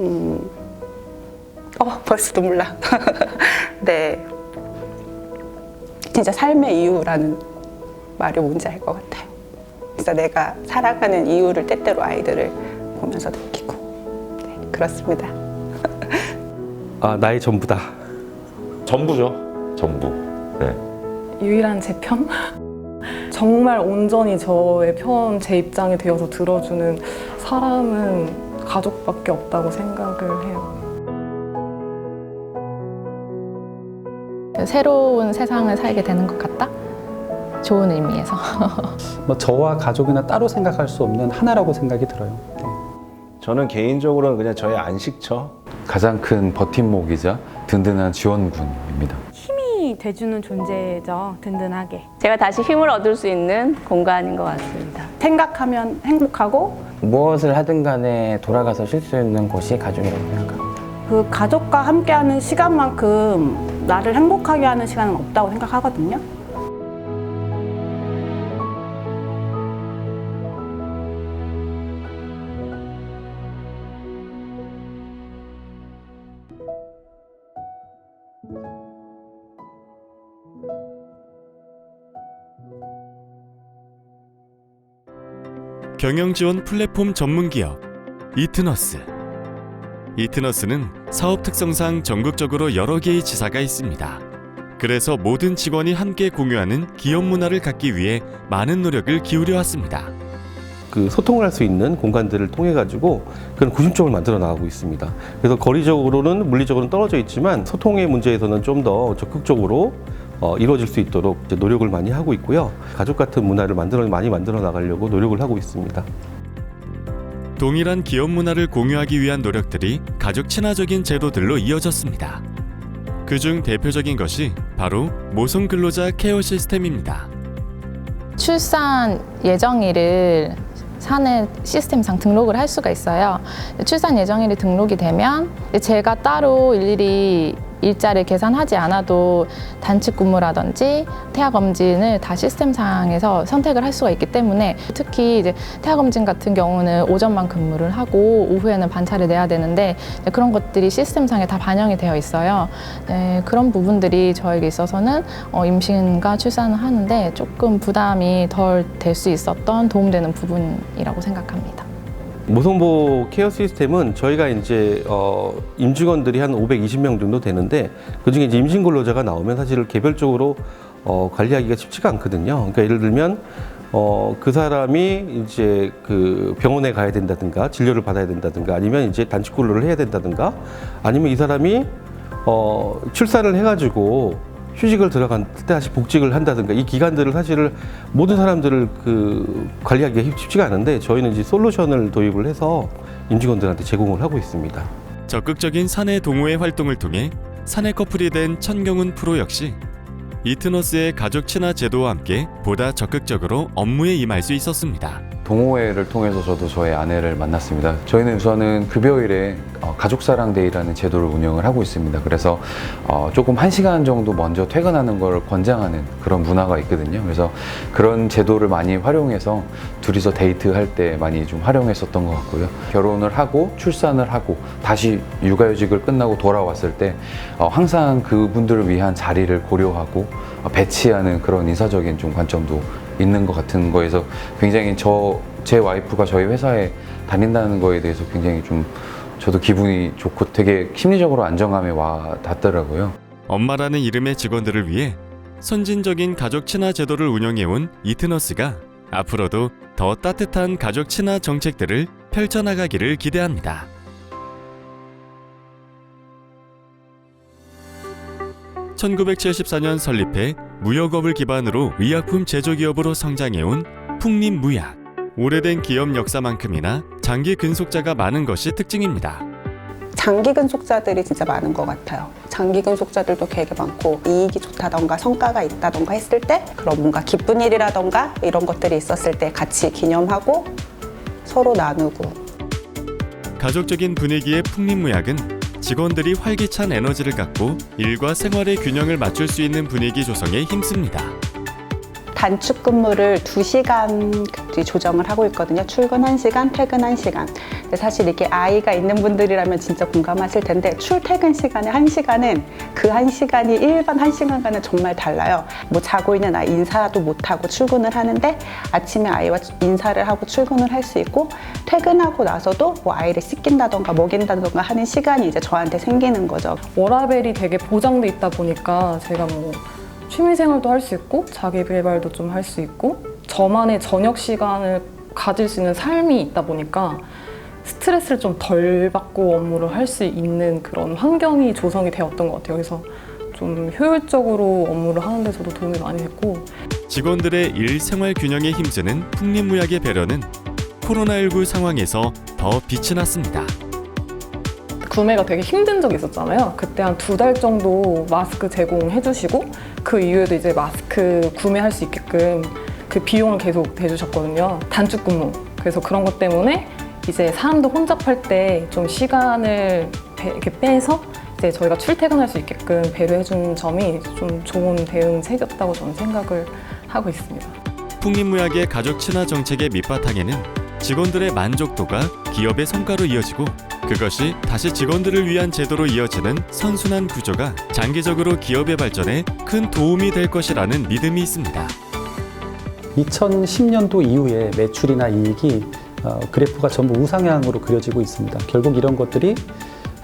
음, 어, 벌써 눈물 나. 네. 진짜 삶의 이유라는 말이 뭔지 알 것 같아요. 진짜 내가 살아가는 이유를 때때로 아이들을 보면서 느끼고. 네, 그렇습니다. 아 나의 전부다. 전부죠. 전부. 네. 유일한 제 편? 정말 온전히 저의 편, 제 입장이 되어서 들어주는 사람은 가족밖에 없다고 생각을 해요. 새로운 세상을 살게 되는 것 같다? 좋은 의미에서. 뭐 저와 가족이나 따로 생각할 수 없는 하나라고 생각이 들어요. 네. 저는 개인적으로는 그냥 저의 안식처 가장 큰 버팀목이자 든든한 지원군입니다. 힘이 돼주는 존재죠. 든든하게. 제가 다시 힘을 얻을 수 있는 공간인 것 같습니다. 생각하면 행복하고 무엇을 하든 간에 돌아가서 쉴 수 있는 곳이 가족이라고 생각합니다. 그 가족과 함께하는 시간만큼 나를 행복하게 하는 시간은 없다고 생각하거든요. 경영 지원 플랫폼 전문 기업 이트너스. 이트너스는 사업 특성상 전국적으로 여러 개의 지사가 있습니다. 그래서 모든 직원이 함께 공유하는 기업 문화를 갖기 위해 많은 노력을 기울여 왔습니다. 그 소통을 할 수 있는 공간들을 통해 가지고 그런 구심점을 만들어 나가고 있습니다. 그래서 거리적으로는 물리적으로는 떨어져 있지만 소통의 문제에서는 좀 더 적극적으로 어, 이루어질 수 있도록 이제 노력을 많이 하고 있고요. 가족 같은 문화를 만들어 많이 만들어 나가려고 노력을 하고 있습니다. 동일한 기업 문화를 공유하기 위한 노력들이 가족 친화적인 제도들로 이어졌습니다. 그중 대표적인 것이 바로 모성 근로자 케어 시스템입니다. 출산 예정일을 사내 시스템상 등록을 할 수가 있어요. 출산 예정일이 등록이 되면 제가 따로 일일이 일자를 계산하지 않아도 단축 근무라든지 태아 검진을 다 시스템상에서 선택을 할 수가 있기 때문에 특히 이제 태아 검진 같은 경우는 오전만 근무를 하고 오후에는 반차를 내야 되는데 그런 것들이 시스템상에 다 반영이 되어 있어요. 네, 그런 부분들이 저에게 있어서는 어, 임신과 출산을 하는데 조금 부담이 덜 될 수 있었던 도움되는 부분이라고 생각합니다. 모성보 케어 시스템은 저희가 이제 어, 임직원들이 한 520명 정도 되는데 그중에 이제 임신 근로자가 나오면 사실 개별적으로 어, 관리하기가 쉽지가 않거든요. 그러니까 예를 들면 어, 그 사람이 이제 그 병원에 가야 된다든가 진료를 받아야 된다든가 아니면 이제 단축 근로를 해야 된다든가 아니면 이 사람이 어, 출산을 해가지고 휴직을 들어간 때 다시 복직을 한다든가 이 기간들을 사실을 모든 사람들을 그 관리하기가 쉽지가 않은데 저희는 이제 솔루션을 도입을 해서 임직원들한테 제공을 하고 있습니다. 적극적인 사내 동호회 활동을 통해 사내 커플이 된 천경훈 프로 역시 이트너스의 가족 친화 제도와 함께 보다 적극적으로 업무에 임할 수 있었습니다. 동호회를 통해서 저도 저의 아내를 만났습니다. 저희는 우선은 급여일에 어, 가족사랑데이라는 제도를 운영을 하고 있습니다. 그래서 어, 조금 한 시간 정도 먼저 퇴근하는 걸 권장하는 그런 문화가 있거든요. 그래서 그런 제도를 많이 활용해서 둘이서 데이트할 때 많이 좀 활용했었던 것 같고요. 결혼을 하고 출산을 하고 다시 육아휴직을 끝나고 돌아왔을 때 어, 항상 그분들을 위한 자리를 고려하고 어, 배치하는 그런 인사적인 좀 관점도 있는 것 같은 거에서 굉장히 저 제 와이프가 저희 회사에 다닌다는 거에 대해서 굉장히 좀 저도 기분이 좋고 되게 심리적으로 안정감에 와 닿더라고요. 엄마라는 이름의 직원들을 위해 선진적인 가족 친화 제도를 운영해온 이트너스가 앞으로도 더 따뜻한 가족 친화 정책들을 펼쳐나가기를 기대합니다. (1974년) 설립해 무역업을 기반으로 의약품 제조 기업으로 성장해온 풍림무약 오래된 기업 역사만큼이나 장기 근속자가 많은 것이 특징입니다. 장기 근속자들이 진짜 많은 것 같아요. 장기 근속자들도 되게 많고 이익이 좋다던가 성과가 있다던가 했을 때 그런 뭔가 기쁜 일이라던가 이런 것들이 있었을 때 같이 기념하고 서로 나누고 가족적인 분위기의 풍림무약은 직원들이 활기찬 에너지를 갖고 일과 생활의 균형을 맞출 수 있는 분위기 조성에 힘씁니다. 단축 근무를 2시간 조정을 하고 있거든요. 출근 1시간, 퇴근 1시간. 근데 사실 이게 아이가 있는 분들이라면 진짜 공감하실 텐데 출퇴근 시간에 1시간은 그 1시간이 일반 1시간과는 정말 달라요. 뭐 자고 있는 아이 인사도 못하고 출근을 하는데 아침에 아이와 인사를 하고 출근을 할 수 있고 퇴근하고 나서도 뭐 아이를 씻긴다던가 먹인다던가 하는 시간이 이제 저한테 생기는 거죠. 워라벨이 되게 보장돼 있다 보니까 제가 뭐 취미생활도 할 수 있고 자기 개발도 좀 할 수 있고 저만의 저녁 시간을 가질 수 있는 삶이 있다 보니까 스트레스를 좀 덜 받고 업무를 할 수 있는 그런 환경이 조성이 되었던 것 같아요. 그래서 좀 효율적으로 업무를 하는 데 저도 도움이 많이 됐고 직원들의 일 생활 균형에 힘쓰는 풍림무약의 배려는 코로나19 상황에서 더 빛이 났습니다. 구매가 되게 힘든 적이 있었잖아요. 그때 한 두 달 정도 마스크 제공해 주시고 그 이후에도 이제 마스크 구매할 수 있게끔 그 비용을 계속 대주셨거든요. 단축 근무. 그래서 그런 것 때문에 이제 사람도 혼잡할 때 좀 시간을 배- 이렇게 빼서 이제 저희가 출퇴근할 수 있게끔 배려해 준 점이 좀 좋은 대응책이었다고 저는 생각을 하고 있습니다. 풍림무약의 가족 친화 정책의 밑바탕에는 직원들의 만족도가 기업의 성과로 이어지고 그것이 다시 직원들을 위한 제도로 이어지는 선순환 구조가 장기적으로 기업의 발전에 큰 도움이 될 것이라는 믿음이 있습니다. 2010년도 이후에 매출이나 이익이 어, 그래프가 전부 우상향으로 그려지고 있습니다. 결국 이런 것들이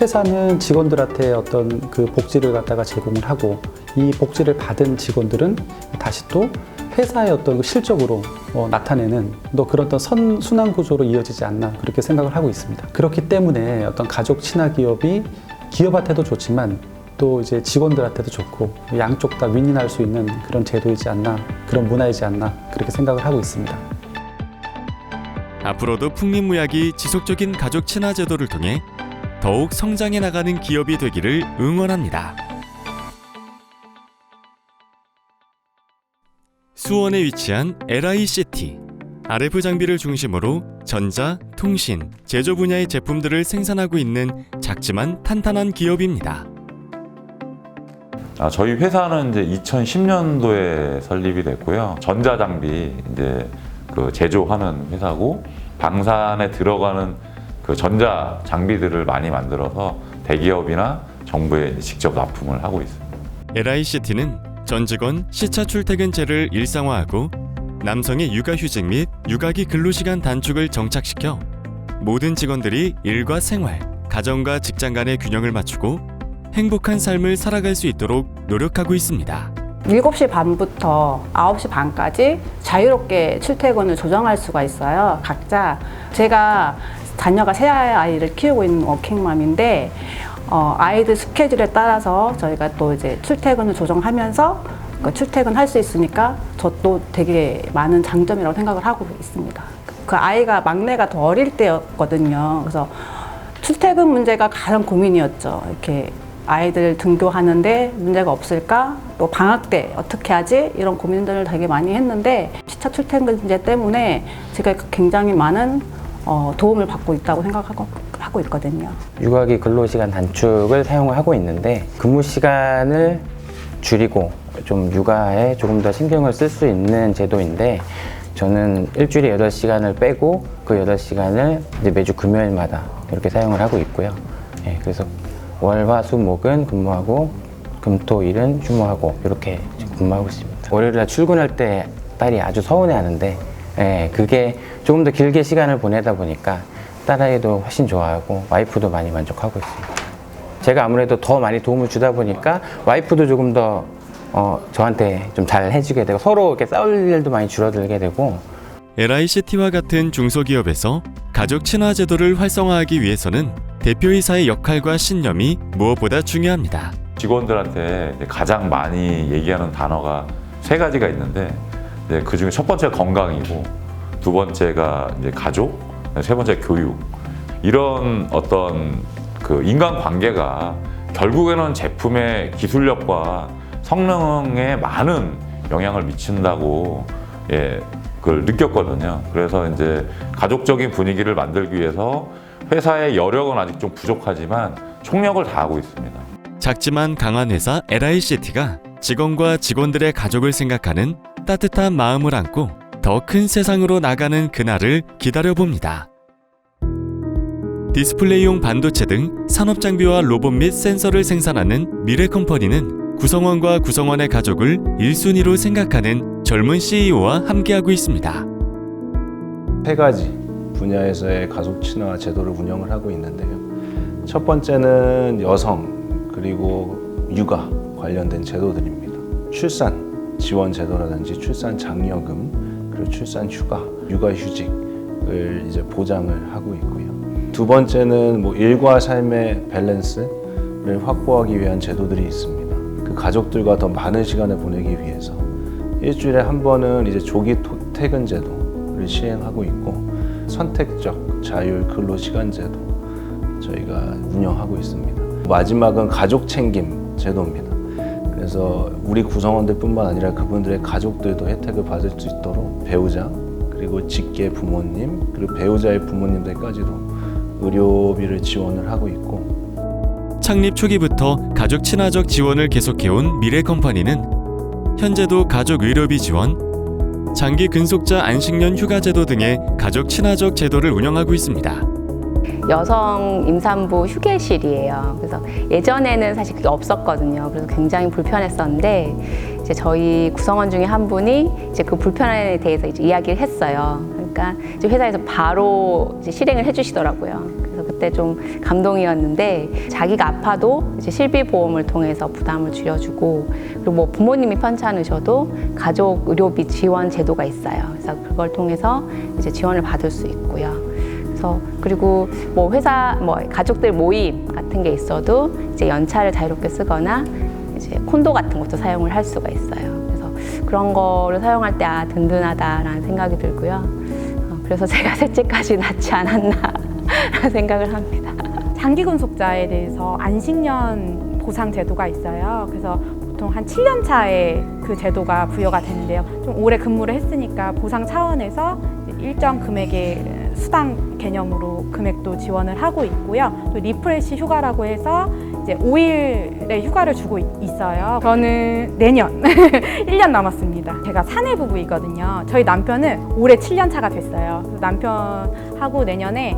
회사는 직원들한테 어떤 그 복지를 갖다가 제공을 하고 이 복지를 받은 직원들은 다시 또 회사의 어떤 그 실적으로 어, 나타내는 또 그런 어떤 선, 순환 구조로 이어지지 않나 그렇게 생각을 하고 있습니다. 그렇기 때문에 어떤 가족 친화 기업이 기업한테도 좋지만 또 이제 직원들한테도 좋고 양쪽 다 윈윈할 수 있는 그런 제도이지 않나 그런 문화이지 않나 그렇게 생각을 하고 있습니다. 앞으로도 풍림무약이 지속적인 가족 친화 제도를 통해 더욱 성장해 나가는 기업이 되기를 응원합니다. 수원에 위치한 LICT RF 장비를 중심으로 전자, 통신, 제조 분야의 제품들을 생산하고 있는 작지만 탄탄한 기업입니다. 아, 저희 회사는 이제 2010년도에 설립이 됐고요. 전자 장비 이제 그 제조하는 회사고 방산에 들어가는 그 전자 장비들을 많이 만들어서 대기업이나 정부에 직접 납품을 하고 있습니다. LICT는 전 직원 시차 출퇴근제를 일상화하고 남성의 육아휴직 및 육아기 근로시간 단축을 정착시켜 모든 직원들이 일과 생활, 가정과 직장 간의 균형을 맞추고 행복한 삶을 살아갈 수 있도록 노력하고 있습니다. 7시 반부터 9시 반까지 자유롭게 출퇴근을 조정할 수가 있어요. 각자. 제가 자녀가 세 아이를 키우고 있는 워킹맘인데, 어, 아이들 스케줄에 따라서 저희가 또 이제 출퇴근을 조정하면서 그 출퇴근할 수 있으니까 저도 되게 많은 장점이라고 생각을 하고 있습니다. 그 아이가 막내가 더 어릴 때였거든요. 그래서 출퇴근 문제가 가장 고민이었죠. 이렇게 아이들 등교하는데 문제가 없을까? 또 방학 때 어떻게 하지? 이런 고민들을 되게 많이 했는데 시차 출퇴근제 때문에 제가 굉장히 많은 어, 도움을 받고 있다고 생각하고 하고 있거든요. 육아기 근로시간 단축을 사용을 하고 있는데 근무 시간을 줄이고 좀 육아에 조금 더 신경을 쓸 수 있는 제도인데 저는 일주일에 8시간을 빼고 그 8시간을 이제 매주 금요일마다 이렇게 사용을 하고 있고요. 예, 그래서 월, 화, 수, 목은 근무하고 금, 토, 일은 휴무하고 이렇게 근무하고 있습니다. 월요일 날 출근할 때 딸이 아주 서운해 하는데 예, 그게 조금 더 길게 시간을 보내다 보니까 딸아이도 훨씬 좋아하고 와이프도 많이 만족하고 있습니다. 제가 아무래도 더 많이 도움을 주다 보니까 와이프도 조금 더 어, 저한테 좀 잘 해주게 되고 서로 이렇게 싸울 일도 많이 줄어들게 되고 LICT와 같은 중소기업에서 가족 친화 제도를 활성화하기 위해서는 대표이사의 역할과 신념이 무엇보다 중요합니다. 직원들한테 가장 많이 얘기하는 단어가 세 가지가 있는데 그 중에 첫 번째가 건강이고 두 번째가 이제 가족, 세 번째 교육 이런 어떤 그 인간 관계가 결국에는 제품의 기술력과 성능에 많은 영향을 미친다고 예 그걸 느꼈거든요. 그래서 이제 가족적인 분위기를 만들기 위해서 회사의 여력은 아직 좀 부족하지만 총력을 다하고 있습니다. 작지만 강한 회사 LICT가 직원과 직원들의 가족을 생각하는 따뜻한 마음을 안고 더 큰 세상으로 나가는 그날을 기다려봅니다. 디스플레이용 반도체 등 산업 장비와 로봇 및 센서를 생산하는 미래 컴퍼니는 구성원과 구성원의 가족을 1순위로 생각하는 젊은 CEO와 함께하고 있습니다. 세 가지 분야에서의 가족 친화 제도를 운영을 하고 있는데요. 첫 번째는 여성 그리고 육아 관련된 제도들입니다. 출산 지원 제도라든지 출산 장려금 그리고 출산 휴가, 육아 휴직을 이제 보장을 하고 있고요. 두 번째는 뭐 일과 삶의 밸런스를 확보하기 위한 제도들이 있습니다. 그 가족들과 더 많은 시간을 보내기 위해서 일주일에 한 번은 이제 조기 토- 퇴근 제도를 시행하고 있고 선택적 자율 근로 시간 제도 저희가 운영하고 있습니다. 마지막은 가족 챙김 제도입니다. 그래서 우리 구성원들뿐만 아니라 그분들의 가족들도 혜택을 받을 수 있도록 배우자 그리고 직계 부모님 그리고 배우자의 부모님들까지도 의료비를 지원을 하고 있고 창립 초기부터 가족 친화적 지원을 계속해온 미래 컴퍼니는 현재도 가족 의료비 지원, 장기 근속자 안식년 휴가 제도 등의 가족 친화적 제도를 운영하고 있습니다. 여성 임산부 휴게실이에요. 그래서 예전에는 사실 그게 없었거든요. 그래서 굉장히 불편했었는데 이제 저희 구성원 중에 한 분이 이제 그 불편에 대해서 이제 이야기를 했어요. 그러니까 이제 회사에서 바로 이제 실행을 해주시더라고요. 그래서 그때 좀 감동이었는데 자기가 아파도 이제 실비 보험을 통해서 부담을 줄여주고 그리고 뭐 부모님이 편찮으셔도 가족 의료비 지원 제도가 있어요. 그래서 그걸 통해서 이제 지원을 받을 수 있고요. 그래서 그리고 뭐 회사 뭐 가족들 모임 같은 게 있어도 이제 연차를 자유롭게 쓰거나 이제 콘도 같은 것도 사용을 할 수가 있어요. 그래서 그런 거를 사용할 때 아 든든하다라는 생각이 들고요. 어, 그래서 제가 셋째까지 낳지 않았나라는 생각을 합니다. 장기 근속자에 대해서 안식년 보상 제도가 있어요. 그래서 보통 한 7년 차에 그 제도가 부여가 되는데요. 좀 오래 근무를 했으니까 보상 차원에서 일정 금액의 수당 개념으로 금액도 지원을 하고 있고요. 또 리프레시 휴가라고 해서 이제 5일의 휴가를 주고 있- 있어요. 저는 내년 1년 남았습니다. 제가 사내 부부이거든요. 저희 남편은 올해 7년 차가 됐어요. 남편하고 내년에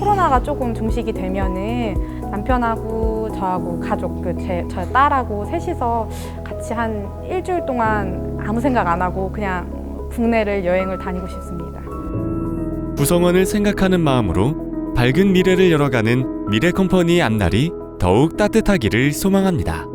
코로나가 조금 종식이 되면은 남편하고 저하고 가족 그제 저 딸하고 셋이서 같이 한 일주일 동안 아무 생각 안 하고 그냥 국내를 여행을 다니고 싶습니다. 구성원을 생각하는 마음으로 밝은 미래를 열어가는 미래 컴퍼니의 앞날이 더욱 따뜻하기를 소망합니다.